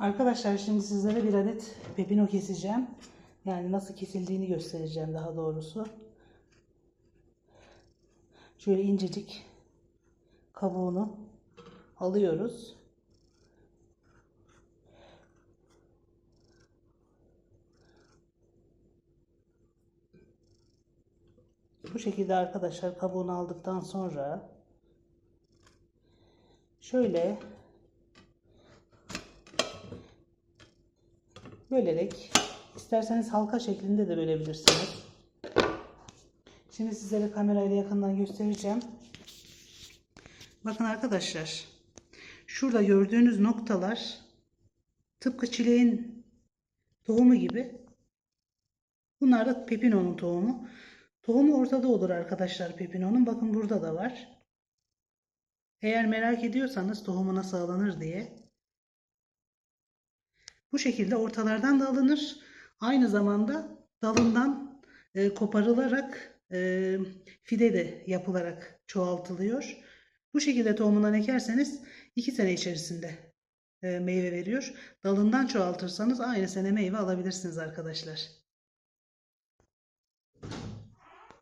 Arkadaşlar şimdi sizlere bir adet pepino keseceğim. Yani nasıl kesildiğini göstereceğim daha doğrusu. Şöyle incecik kabuğunu alıyoruz. Bu şekilde arkadaşlar kabuğunu aldıktan sonra şöyle bölerek isterseniz halka şeklinde de bölebilirsiniz. Şimdi sizlere kamerayla yakından göstereceğim. Bakın arkadaşlar. Şurada gördüğünüz noktalar tıpkı çileğin tohumu gibi. Bunlar da pepinonun tohumu. Tohumu ortada olur arkadaşlar pepinonun. Bakın burada da var. Eğer merak ediyorsanız tohumu nasıl alınır diye. Bu şekilde ortalardan da alınır. Aynı zamanda dalından e, koparılarak e, fide de yapılarak çoğaltılıyor. Bu şekilde tohumundan ekerseniz 2 sene içerisinde e, meyve veriyor. Dalından çoğaltırsanız aynı sene meyve alabilirsiniz arkadaşlar.